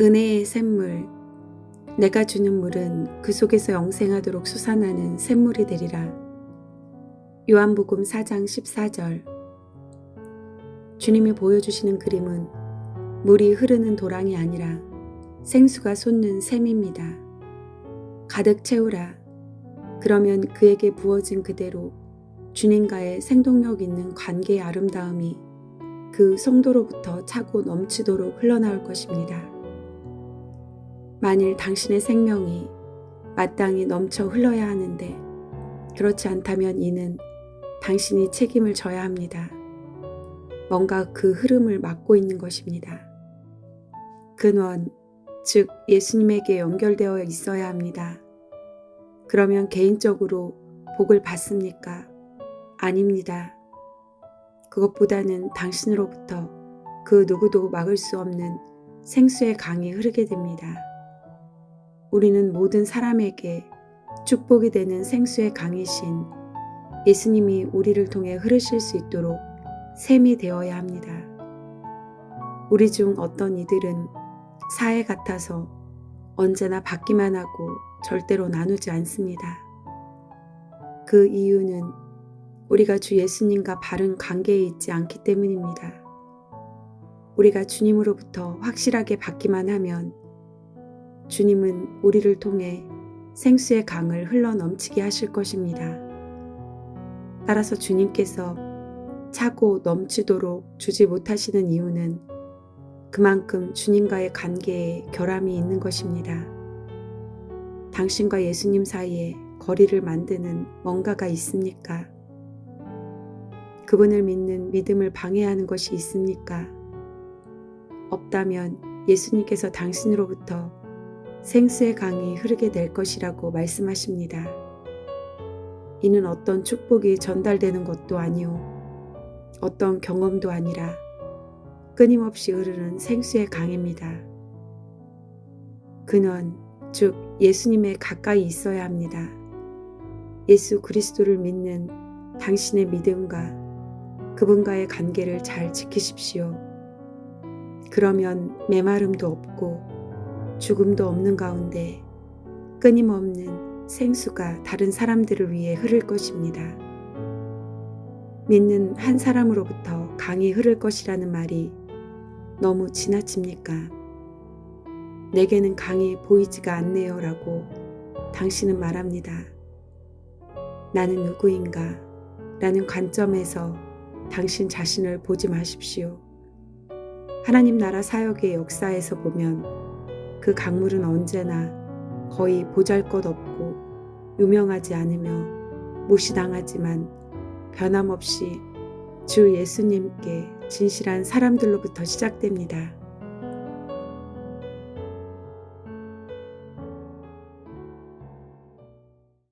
은혜의 샘물 내가 주는 물은 그 속에서 영생하도록 솟아나는 샘물이 되리라. 요한복음 4장 14절 주님이 보여주시는 그림은 물이 흐르는 도랑이 아니라 생수가 솟는 샘입니다. 가득 채우라. 그러면 그에게 부어진 그대로 주님과의 생동력 있는 관계의 아름다움이 그 성도로부터 차고 넘치도록 흘러나올 것입니다. 만일 당신의 생명이 마땅히 넘쳐 흘러야 하는데 그렇지 않다면 이는 당신이 책임을 져야 합니다. 뭔가 그 흐름을 막고 있는 것입니다. 근원, 즉 예수님에게 연결되어 있어야 합니다. 그러면 개인적으로 복을 받습니까? 아닙니다. 그것보다는 당신으로부터 그 누구도 막을 수 없는 생수의 강이 흐르게 됩니다. 우리는 모든 사람에게 축복이 되는 생수의 강이신 예수님이 우리를 통해 흐르실 수 있도록 샘이 되어야 합니다. 우리 중 어떤 이들은 사회 같아서 언제나 받기만 하고 절대로 나누지 않습니다. 그 이유는 우리가 주 예수님과 바른 관계에 있지 않기 때문입니다. 우리가 주님으로부터 확실하게 받기만 하면 주님은 우리를 통해 생수의 강을 흘러 넘치게 하실 것입니다. 따라서 주님께서 차고 넘치도록 주지 못하시는 이유는 그만큼 주님과의 관계에 결함이 있는 것입니다. 당신과 예수님 사이에 거리를 만드는 뭔가가 있습니까? 그분을 믿는 믿음을 방해하는 것이 있습니까? 없다면 예수님께서 당신으로부터 생수의 강이 흐르게 될 것이라고 말씀하십니다. 이는 어떤 축복이 전달되는 것도 아니오, 어떤 경험도 아니라 끊임없이 흐르는 생수의 강입니다. 근원, 즉 예수님에 가까이 있어야 합니다. 예수 그리스도를 믿는 당신의 믿음과 그분과의 관계를 잘 지키십시오. 그러면 메마름도 없고 죽음도 없는 가운데 끊임없는 생수가 다른 사람들을 위해 흐를 것입니다. 믿는 한 사람으로부터 강이 흐를 것이라는 말이 너무 지나칩니까? 내게는 강이 보이지가 않네요 라고 당신은 말합니다. 나는 누구인가? 라는 관점에서 당신 자신을 보지 마십시오. 하나님 나라 사역의 역사에서 보면 그 강물은 언제나 거의 보잘 것 없고 유명하지 않으며 무시당하지만 변함없이 주 예수님께 진실한 사람들로부터 시작됩니다.